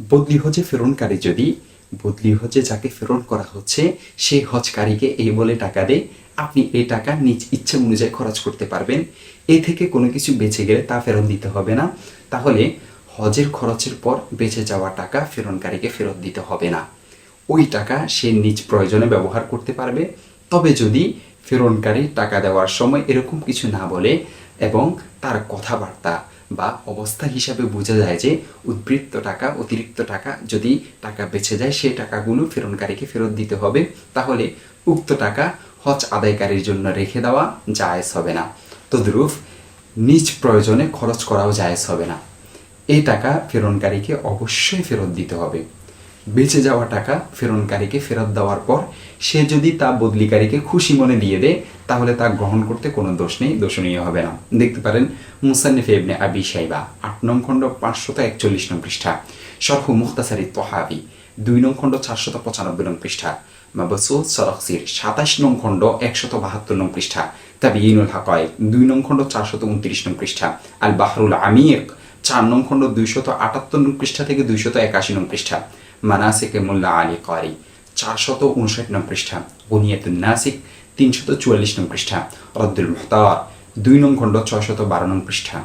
বদলি হজে ফেরনকারী যদি বদলি হজে যাকে ফেরন করা হচ্ছে সেই হজকারীকে এই বলে টাকা দেয়, আপনি এই টাকা নিজ ইচ্ছে অনুযায়ী খরচ করতে পারবেন। এ থেকে কোনো কিছু বেঁচে গেলে তা ফেরত দিতে হবে না। তাহলে হজের খরচের পর বেঁচে যাওয়া টাকা ফেরনকারীকে ফেরত দিতে হবে না। ওই টাকা সে নিজ প্রয়োজনে ব্যবহার করতে পারবে। তবে যদি ফেরনকারী টাকা দেওয়ার সময় এরকম কিছু না বলে এবং তার কথাবার্তা বা অবস্থা হিসাবে বোঝা যায় যে উদ্বৃত্ত টাকা, অতিরিক্ত টাকা যদি টাকা বেঁচে যায়, সেই টাকাগুলো ফেরনকারীকে ফেরত দিতে হবে। তাহলে উক্ত টাকা হজ আদায়কারীর জন্য রেখে দেওয়া জায়েজ হবে না। তদ্রুপ নিজ প্রয়োজনে খরচ করাও জায়েজ হবে না। এই টাকা ফেরনকারীকে অবশ্যই ফেরত দিতে হবে। বেঁচে যাওয়া টাকা ফেরনকারীকে ফেরত দেওয়ার পর সে যদি তা বদলিকারীকে খুশি মনে দিয়ে দেয় তাহলে তা গ্রহণ করতে কোনো দোষ নেই, দোষণীয় হবে না। দেখতে পারেন, মুসান্নিফ ইবনে আবি সাইবা আট নং খণ্ড, পাঁচশত একচল্লিশ নং পৃষ্ঠা। শরহ মুখতাসারি তহাবি, দুই নং খণ্ড, চারশত পঁচানব্বই নং পৃষ্ঠা। মাবসুদ সরকসির সাতাশ নং খণ্ড, একশত বাহাত্তর নং পৃষ্ঠা। তাবিইনুল হাকায়েক দুই নং খণ্ড, চারশত উনত্রিশ নং পৃষ্ঠা। আল বাহরুল আমির, চার নং খণ্ড, দুইশত আটাত্তর নং পৃষ্ঠা থেকে দুইশত একাশি নং পৃষ্ঠা। মানাসিকে মোল্লা আলী কারি চারশত উনষাট নং পৃষ্ঠা বুনিয়াতুন নাসিক, তিনশত চুয়াল্লিশ নং পৃষ্ঠা, রদ্দুল মুহতার দুই নং খণ্ড, ছয়শত বারো নং পৃষ্ঠা।